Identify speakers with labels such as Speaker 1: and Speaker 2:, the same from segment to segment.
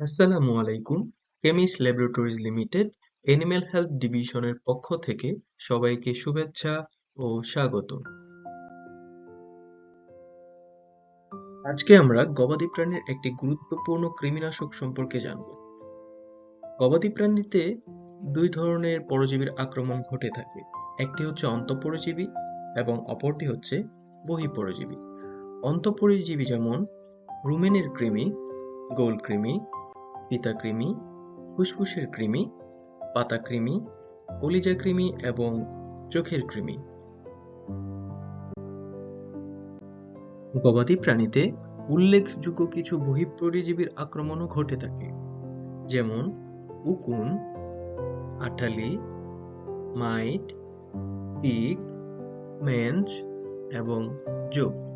Speaker 1: আসসালামু আলাইকুম chemist laboratories limited animal health ডিভিশনের পক্ষ থেকে সবাইকে শুভেচ্ছা ও স্বাগত আজকে আমরা গবাদি প্রাণীর একটি গুরুত্বপূর্ণ কৃমিনাশক সম্পর্কে জানব। গবাদি প্রাণীতে দুই ধরনের পরজীবীর আক্রমণ ঘটে থাকে, একটি হচ্ছে অন্তঃপরজীবী এবং অপরটি হচ্ছে বহিঃপরজীবী। অন্তঃপরজীবী যেমন রুমেনের কৃমি, গোল কৃমি পিতাকৃমি ফুসফুসের কৃমি পাতাকৃমি কলিজা কৃমি এবং চোখের কৃমি। গবাদি প্রাণীতে উল্লেখযোগ্য কিছু বহিঃপরজীবীর আক্রমণও ঘটে থাকে, যেমন উকুন, আঠালি, মাইট পিক মেঞ্চ এবং জোক।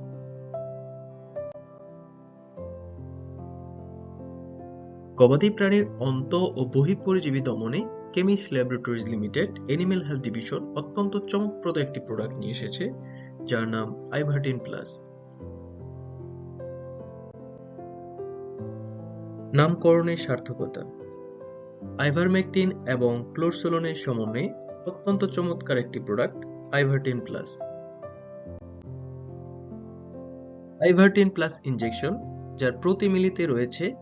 Speaker 1: গবাদি প্রাণীর অন্ত ও বহিঃপরজীবী দমনে chemist laboratories limited animal health division অত্যন্ত চমকপ্রদ একটি প্রোডাক্ট নিয়ে এসেছে, যার নাম আইভার্টিন প্লাস। নামকরণের সার্থকতা। আইভারমেকটিন এবং ক্লোরসোলনের সমন্বয়ে অত্যন্ত চমৎকার একটি product, Ivertin plus. Ivertin plus injection, যার প্রতি মিলিতে রয়েছে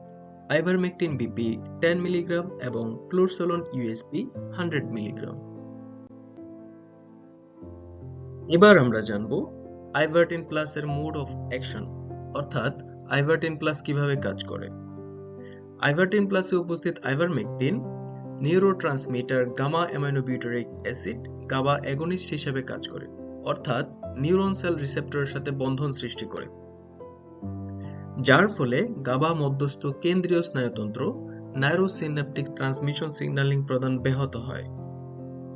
Speaker 1: আইভারমেকটিন বিপি টেন মিলিগ্রাম এবং ক্লোরসোলন ইউএসপি হান্ড্রেড মিলিগ্রাম এবার আমরা জানব আইভার্টিন প্লাস এর মোড অফ অ্যাকশন অর্থাৎ আইভার্টিন প্লাস কীভাবে কাজ করে। আইভার্টিন প্লাসে উপস্থিত ivermectin neurotransmitter gamma aminobutyric acid GABA agonist হিসেবে কাজ করে, অর্থাৎ নিউরন সেল রিসেপ্টরের সাথে বন্ধন সৃষ্টি করে। যার ফলে গাবা মধ্যস্থ কেন্দ্রীয় স্নায়ুতন্ত্র নাইরোসিনাপটিক ট্রান্সমিশন সিগন্যালিং প্রদান ব্যাহত হয়।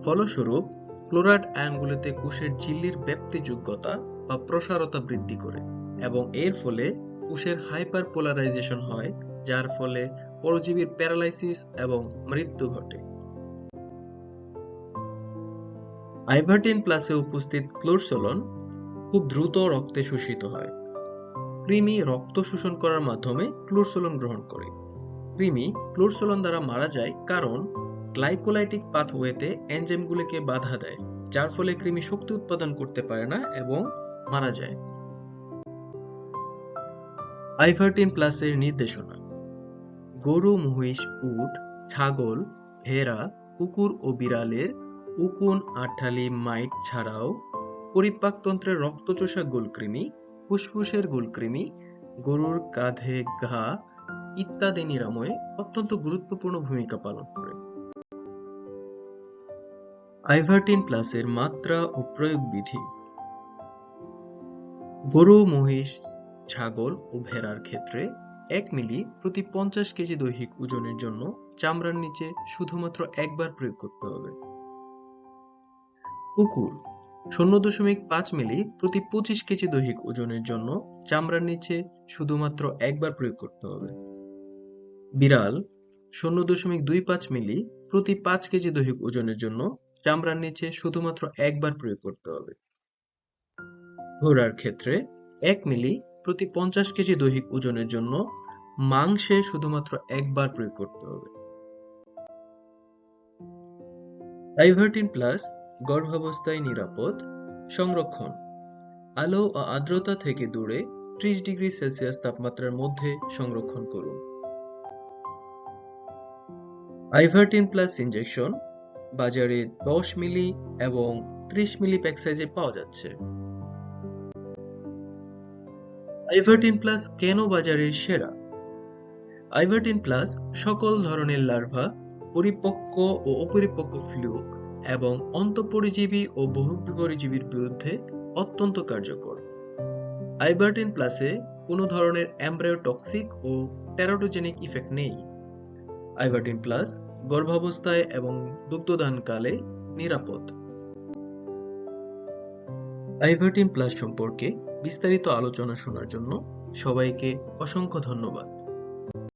Speaker 1: ফলস্বরূপ, ক্লোরাইড আয়নগুলিতে কোষের ঝিল্লির ব্যাপ্তিযোগ্যতা বা প্রসারতা বৃদ্ধি করে এবং এর ফলে কোষের হাইপার পোলারাইজেশন হয়, যার ফলে পরজীবীর প্যারালাইসিস এবং মৃত্যু ঘটে। আইভার্টিন প্লাসে উপস্থিত ক্লোরসোলন খুব দ্রুত রক্তে শোষিত হয়। কৃমি রক্ত শোষণ করার মাধ্যমে ক্লোরসোলন গ্রহণ করে। কৃমি ক্লোরসোলন দ্বারা মারা যায় কারণ গ্লাইকোলাইটিক পাথওয়েতে এনজাইমগুলিকে বাধা দেয়, যার ফলে কৃমি শক্তি উৎপাদন করতে পারে না এবং মারা যায়। আইভার্টিন প্লাসের নির্দেশনা। গরু, মহিষ, উট, ছাগল, ভেড়া, কুকুর ও বিড়ালের উকুন, আঠালি, মাইট ছাড়াও পরিপাকতন্ত্রের রক্তচোষা গোলকৃমি ফুসফুসের গোলকৃমি, গরুর কাঁধে ঘা ইত্যাদি নিরাময়ে অত্যন্ত গুরুত্বপূর্ণ ভূমিকা পালন করে। আইভার্টিন প্লাসের মাত্রা ও প্রয়োগ বিধি। গরু, মহিষ, ছাগল ও ভেড়ার ক্ষেত্রে এক মিলি প্রতি পঞ্চাশ কেজি দৈহিক ওজনের জন্য চামড়ার নিচে শুধুমাত্র একবার প্রয়োগ করতে হবে। কুকুর শূন্য দশমিক পাঁচ মিলি প্রতি পঁচিশ কেজি দৈহিক ওজনের জন্য চামড়ার নিচে শুধুমাত্র একবার প্রয়োগ করতে হবে। বিড়াল শূন্য দশমিক দুই পাঁচ মিলি প্রতি পাঁচ কেজি দৈহিক ওজনের জন্য চামড়ার নিচে শুধুমাত্র একবার প্রয়োগ করতে হবে। ঘোড়ার ক্ষেত্রে এক মিলি প্রতি পঞ্চাশ কেজি দৈহিক ওজনের জন্য মাংসে শুধুমাত্র একবার প্রয়োগ করতে হবে। ডাইভার্টিন প্লাস গর্ভাবস্থায় নিরাপদ, সংরক্ষণ। আলো ও আর্দ্রতা থেকে দূরে ত্রিশ ডিগ্রি সেলসিয়াস তাপমাত্রার মধ্যে সংরক্ষণ করুন। আইভার্টিন প্লাস ইনজেকশন বাজারে দশ মিলি এবং ত্রিশ মিলি প্যাক সাইজে পাওয়া যাচ্ছে। আইভার্টিন প্লাস কেন বাজারের সেরা? আইভার্টিন প্লাস সকল ধরনের লার্ভা, পরিপক্ক ও অপরিপক্ক ফ্লুক এবং অন্তঃপরিজীবী ও বহুপরিজীবীর বিরুদ্ধে অত্যন্ত কার্যকর। আইভার্টিন প্লাসে কোনো ধরনের অ্যাম্ব্রায়োটক্সিক ও টেরাটোজেনিক ইফেক্ট নেই। আইভার্টিন প্লাস গর্ভাবস্থায় এবং দুগ্ধদানকালে নিরাপদ। আইভার্টিন প্লাস সম্পর্কে বিস্তারিত আলোচনা শোনার জন্য সবাইকে অসংখ্য ধন্যবাদ।